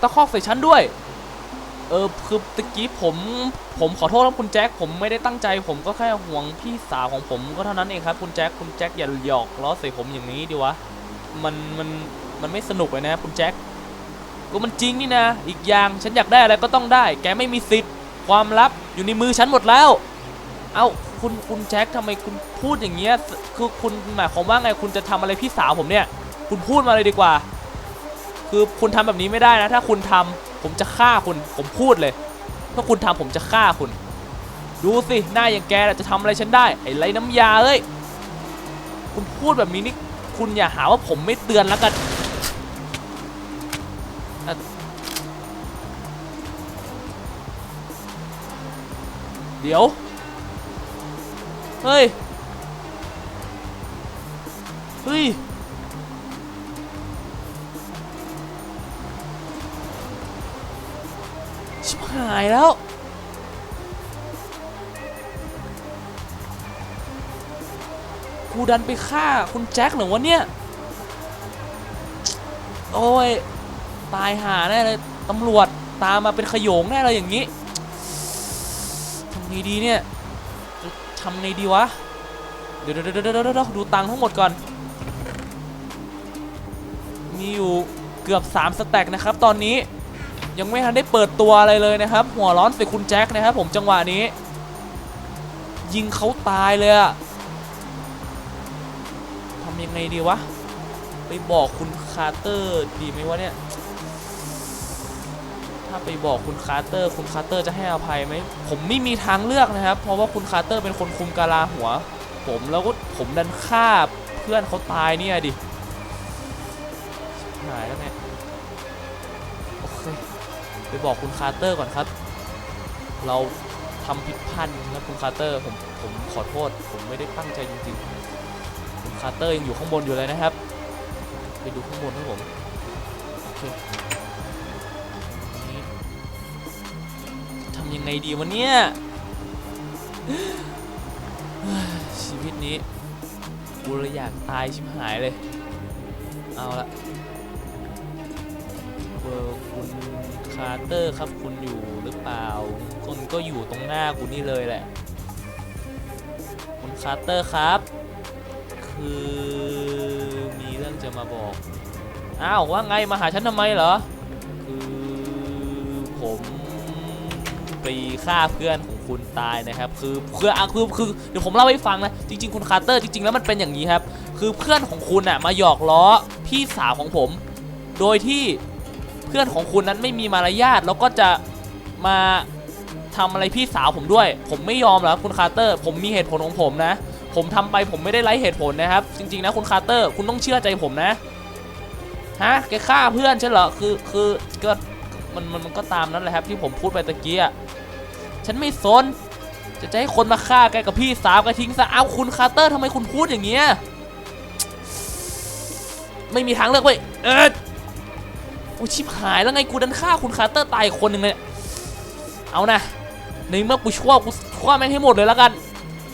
ตะคอกใส่ฉันด้วย เออคือตะกี้ผมผมขอโทษครับคุณแจ็คผมไม่ได้ตั้งใจ ผมก็แค่ห่วงพี่สาวของผมก็เท่านั้นเองครับคุณแจ็คคุณแจ็คอย่าหยอกล้อใส่ผมอย่างนี้ดิวะมันมันมันไม่สนุกเลยนะคุณแจ็คก็มันจริงนี่นะ อีกอย่างฉันอยากได้อะไรก็ต้องได้ แกไม่มีสิทธิ์ความลับอยู่ในมือฉันหมดแล้ว เอ้าคุณคุณแจ็คทำไมคุณพูดอย่างเงี้ยคือคุณหมายความว่าไงคุณจะทำอะไรพี่สาวผมเนี่ย คุณพูดมาเลยดีกว่า คือคุณทำแบบนี้ไม่ได้นะ ถ้าคุณทำผมจะฆ่าคุณผมพูดเลย ถ้าคุณทำผมจะฆ่าคุณ ดูสิหน้าอย่างแกจะทำอะไรฉันได้ไอ้ไรน้ำยาเอ้ยคุณพูดแบบนี้นี่คุณอย่าหาว่าผมไม่เตือนแล้วกันเดี๋ยว เฮ้ย เฮ้ยายแล้ว กูดันไปฆ่าคุณแจ็คหรอวะเนี่ย โอ้ย ตายหาแน่เลยตำรวจตามมาเป็นขโยงแน่เลยอย่างนี้ทำไงดีเนี่ยจะทำไงดีวะ เดี๋ยวเดี๋ยวเดี๋ยวเดี๋ยวเดี๋ยวดูตังค์ทั้งหมดก่อน มีอยู่เกือบ 3 สแต็กนะครับตอนนี้ ยังไม่ทันได้เปิดตัวอะไรเลยนะครับ หัวร้อนใส่คุณแจ็คนะครับผมจังหวะนี้ ยิงเขาตายเลยอะทำยังไงดีวะ ไปบอกคุณคาร์เตอร์ดีไหมวะเนี่ย ถ้าไปบอกคุณคาร์เตอร์ คุณคาร์เตอร์จะให้อภัยไหม ผมไม่มีทางเลือกนะครับ เพราะว่าคุณคาร์เตอร์เป็นคนคุมกาลาหัว ผมแล้วก็ผมดันฆ่าเพื่อนเขาตายเนี่ยดิหายแล้วไงโอเค ไปบอกคุณคาร์เตอร์ก่อนครับ เราทำผิดพลาดนะคุณคาร์เตอร์ผมผมขอโทษ ผมไม่ได้ตั้งใจจริงๆ คุณคาร์เตอร์ยังอยู่ข้างบนอยู่เลยนะครับ ไปดูข้างบนครับผมโอเคทำยังไงดีวะเนี่ยชีวิตนี้กูเลยอยากตายชิบหายเลย เอาละ เบอร์คุณคาร์เตอร์ครับคุณอยู่หรือเปล่าคุณก็อยู่ตรงหน้ากูนี่เลยแหละ คุณคาร์เตอร์ครับ คือมีเรื่องจะมาบอก อ้าวว่าไงมาหาฉันทำไมเหรอ คือผมไปฆ่าเพื่อนของคุณตายนะครับ คือคืออะคือคือเดี๋ยวผมเล่าให้ฟังนะจริง ๆ คุณคาร์เตอร์จริง ๆ แล้วมันเป็นอย่างนี้ครับ คือเพื่อนของคุณอะมาหยอกล้อพี่สาวของผม โดยที่ เพื่อนของคุณนั้นไม่มีมารยาทแล้วก็จะมาทำอะไรพี่สาวผมด้วย ผมไม่ยอมหรอกคุณคาร์เตอร์ ผมมีเหตุผลของผมนะ ผมทำไปผมไม่ได้ไร้เหตุผลนะครับ จริงๆนะคุณคาร์เตอร์ คุณต้องเชื่อใจผมนะ ฮะ แกฆ่าเพื่อนใช่เหรอ คือ คือก็มันมันมันก็ตามนั้นแหละครับที่ผมพูดไปตะกี้อะฉันไม่สน จะจะให้คนมาฆ่าแกกับพี่สาวแกทิ้งซะ เอาคุณคาร์เตอร์ทำไมคุณพูดอย่างเงี้ย ไม่มีทางเลือกเว้ย เออ อ้ชิบหายแล้วไงกูดันฆ่าคุณคาร์เตอร์ตายคนหนึ่งเลยเอานะในเมื่อกูชั่วกูชั่วแม่งให้หมดเลยแล้วกัน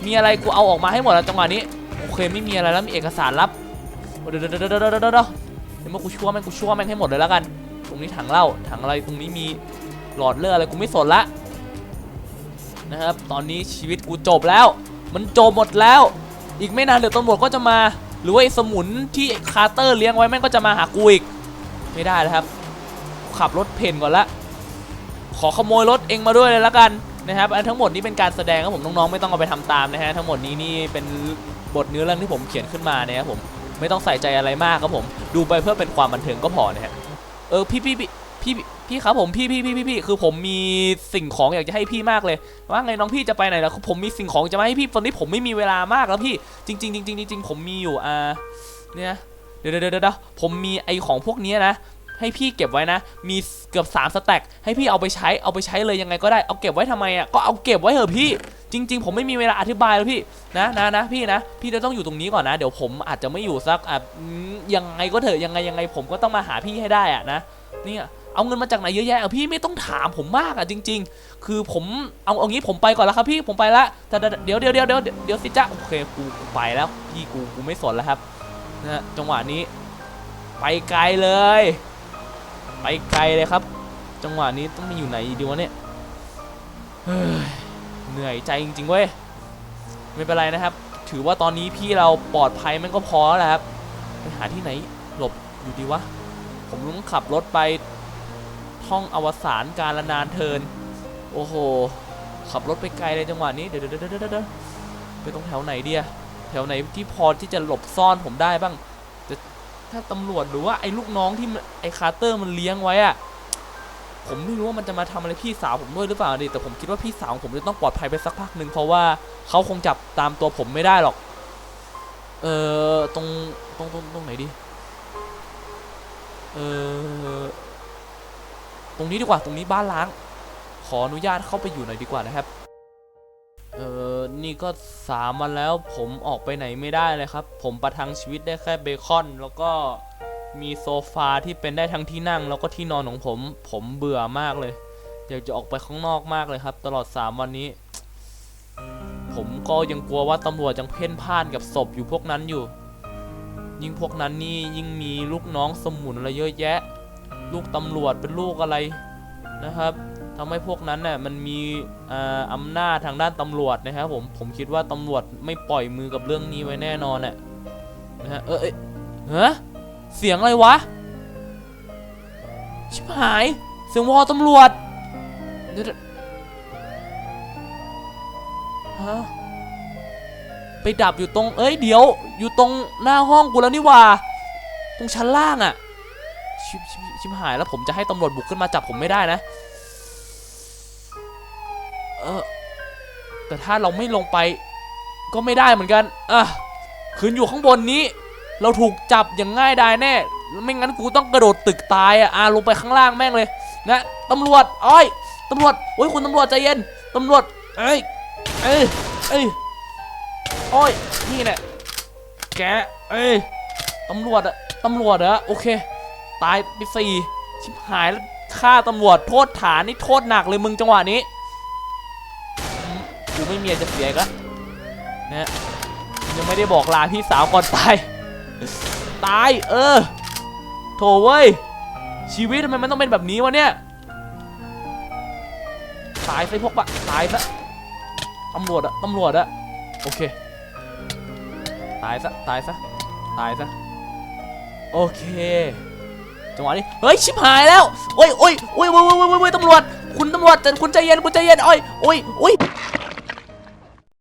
มีอะไรกูเอาออกมาให้หมดแล้วจังหวะนี้โอเคไม่มีอะไรแล้วมีเอกสารลับเดี๋ยวเดี๋ยวเดี๋ยวเดี๋ยวเดี๋ยวเดี๋ยวเมื่อกูชั่วแม่งกูชั่วแม่งให้หมดเลยแล้วกัน ตรงนี้ถังเหล้าถังอะไรตรงนี้มีหลอดเลือดอะไรกูไม่สนละนะครับตอนนี้ชีวิตกูจบแล้ว มันจบหมดแล้ว อีกไม่นานเดี๋ยวตำรวจก็จะมา หรือว่าสมุนที่คาร์เตอร์เลี้ยงไว้แม่งก็จะมาหากูอีกไม่ได้แล้วครับ ขับรถเพนก่อนละ ขอขโมยรถเองมาด้วยเลยละกันนะครับอันทั้งหมดนี้เป็นการแสดงครับผมน้องๆไม่ต้องเอาไปทำตามนะฮะทั้งหมดนี้นี่เป็นบทเนื้อเรื่องที่ผมเขียนขึ้นมานะครับผมไม่ต้องใส่ใจอะไรมากครับผม ดูไปเพื่อเป็นความบันเทิงก็พอนะฮะเออพี่พี่พี่พี่พี่ครับผมพี่พี่พี่พี่พี่คือผมมีสิ่งของอยากจะให้พี่มากเลย ว่าไงน้องพี่จะไปไหนล้วผมมีสิ่งของจะมาให้พี่ตอนนี้ผมไม่มีเวลามากแล้วพี่จริงๆจริงๆจริงๆผมมีอยู่อ่าเนี่ยเดี๋ยวเดี๋ยวเดี๋ยวผมมีไอของพวกนี้นะ ให้พี่เก็บไว้นะ มีเกือบ3สแต็กให้พี่เอาไปใช้เอาไปใช้เลยยังไงก็ได้เอาเก็บไว้ทำไมอะก็เอาเก็บไว้เถอะพี่ จริง ๆ ผมไม่มีเวลาอธิบายแล้วพี่นะนะนะพี่นะ พี่จะต้องอยู่ตรงนี้ก่อนนะ เดี๋ยวผมอาจจะไม่อยู่สักอะยังไงก็เถอะยังไงยังไง ผมก็ต้องมาหาพี่ให้ได้อะนะเนี่ยเอาเงินมาจากไหนเยอะแยะอะพี่ไม่ต้องถามผมมากอะจริง ๆ คือผมเอาเอางี้ผมไปก่อนแล้วครับพี่ผมไปละแต่เดี๋ยวเดี๋ยวเดี๋ยวเดี๋ยวเดี๋ยวสิจ้าโอเคกูไปแล้วพี่กูกูไม่สนแล้วครับนะจังหวะนี้ ไปไกลเลย ไปไกลเลยครับ จังหวะนี้ต้องไปอยู่ไหนดีวะเนี่ยเหนื่อยใจจริงๆเว้ยไม่เป็นไรนะครับ ถือว่าตอนนี้พี่เราปลอดภัยมันก็พอแล้วแหละครับไปหาที่ไหนหลบอยู่ดีวะผมต้องขับรถไปท่องอวสานการละนานเทิน โอ้โห ขับรถไปไกลเลยจังหวะนี้เดี๋ยวเดี๋ยวเดี๋ยวเดี๋ยวเดี๋ยวไปตรงแถวไหนเดียแถวไหนที่พอที่จะหลบซ่อนผมได้บ้าง ถ้าตำรวจหรือว่าไอ้ลูกน้องที่ไอ้คาร์เตอร์มันเลี้ยงไว้อะผมไม่รู้ว่ามันจะมาทำอะไรพี่สาวผมด้วยหรือเปล่าดิแต่ผมคิดว่าพี่สาวของผมจะต้องปลอดภัยไปสักพักหนึ่งเพราะว่าเขาคงจับตามตัวผมไม่ได้หรอก เออตรงตรงตรงตรงไหนดีเออตรงนี้ดีกว่าตรงนี้บ้านล้าง ขออนุญาตเข้าไปอยู่หน่อยดีกว่านะครับ นี่ก็สามวันแล้วผมออกไปไหนไม่ได้เลยครับ ผมประทังชีวิตได้แค่เบคอน แล้วก็มีโซฟาที่เป็นได้ทั้งที่นั่ง แล้วก็ที่นอนของผม ผมเบื่อมากเลย อยากจะออกไปข้างนอกมากเลยครับ ตลอด 3 วันนี้ ผมก็ยังกลัวว่าตำรวจยังเพ่นพ่านกับศพอยู่พวกนั้นอยู่ ยิ่งพวกนั้นนี่ยิ่งมีลูกน้องสมุนอะไรเยอะแยะ ลูกตำรวจเป็นลูกอะไรนะครับ ทำให้พวกนั้นน่ะมันมีอ่านาจทางด้านตำรวจนะครับผมผมคิดว่าตำรวจไม่ปล่อยมือกับเรื่องนี้ไว้แน่นอนน่ะนะฮะเออเฮะเสียงอะไรวะชิบหายเสียงวอตำรวจฮะไปดับอยู่ตรงเอ้ยเดี๋ยว อยู่ตรงหน้าห้องกูแล้วนี่ว่า ตรงชั้นล่างอะชิบชิบชิบหายแล้วผมจะให้ตำรวจบุกขึ้นมาจับผมไม่ได้นะ เออ แต่ถ้าเราไม่ลงไป ก็ไม่ได้เหมือนกันอะคืนอยู่ข้างบนนี้ เราถูกจับอย่างง่ายดายแน่ ไม่งั้นกูต้องกระโดดตึกตายอะอะลงไปข้างล่างแม่งเลย นะตำรวจอ้อยตำรวจโอ้ยคุณตำรวจใจเย็นตำรวจเอ้ยเอ้ยเอ้ยโอ้ยนี่แหละแกเอ้ยตำรวจอะตำรวจเหรอโอเค ตายไปสี่ชิบหายแล้วฆ่าตำรวจโทษฐานนี่โทษหนักเลยมึงจังหวะนี้ กูไม่มีอะไรจะเสียกแล้วนะฮะยังไม่ได้บอกลาพี่สาวก่อนตาย ตาย เออ โถเว้ย ชีวิตทำไมมันต้องเป็นแบบนี้วะเนี่ย ตายซะพวกปะตายซะตำรวจอะตำรวจอะโอเค ตายซะ ตายซะ ตายซะ โอเค จังหวะนี้ เฮ้ย ชิบหายแล้ว โอ้ยโอ้ยโอ้ยโอ้ยโอ้ยโอ้ยโอ้ยตำรวจ คุณตำรวจแต่คุณใจเย็น คุณใจเย็น โอ้ยโอ้ยโอ้ย